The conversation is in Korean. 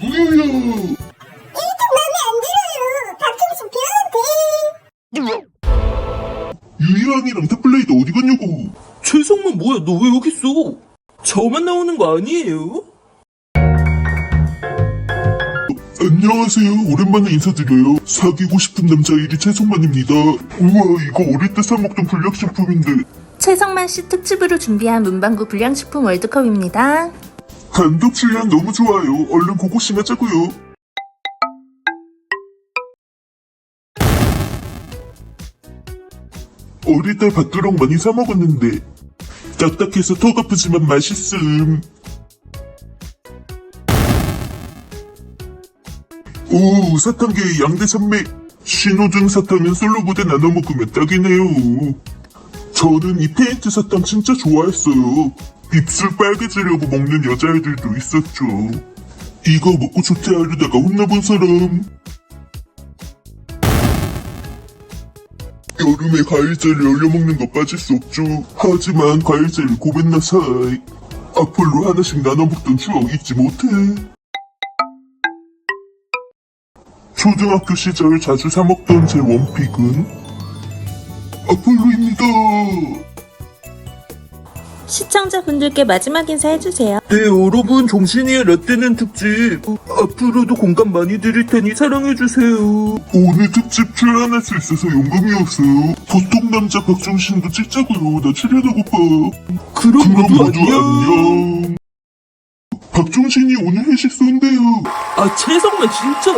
뭐야? 이쪽 마음에 안 들어요. 박정수 배우한테. 유희랑이랑 태블레이드 어디 갔냐고? 최성만 뭐야 너 왜 여기 있어? 저만 나오는 거 아니에요? 안녕하세요. 오랜만에 인사드려요. 사귀고 싶은 남자 1위 최성만입니다. 우와, 이거 어릴 때 사먹던 불량식품인데 최성만 씨 특집으로 준비한 문방구 불량식품 월드컵입니다. 단독 출연 너무 좋아요. 얼른 고고싱 하자고요. 어릴 때 밭두렁 많이 사 먹었는데 딱딱해서 턱 아프지만 맛있음. 오 사탕계의 양대 산맥 신호등 사탕은 솔로보다 나눠 먹으면 딱이네요. 저는 이 페인트 사탕 진짜 좋아했어요. 입술 빨개지려고 먹는 여자애들도 있었죠. 이거 먹고 좋대 하려다가 혼나본 사람. 여름에 과일젤리 얼려 먹는 거 빠질 수 없죠. 하지만 과일젤리 고벤나 사이. 앞으로 하나씩 나눠 먹던 추억 잊지 못해. 초등학교 시절 자주 사 먹던 제 원픽은 아폴로입니다. 시청자분들께 마지막 인사 해주세요. 네 여러분 정신이의 라떼는 특집 앞으로도 공감 많이 드릴 테니 사랑해주세요 오늘 특집 출연할 수 있어서 영광이었어요. 보통 남자 박정신도 찍자고요. 나 출연하고파. 그럼, 그럼 모두, 모두 안녕 안녕. 박정신이 오늘 회식 쏜대요. 아 최성만 진짜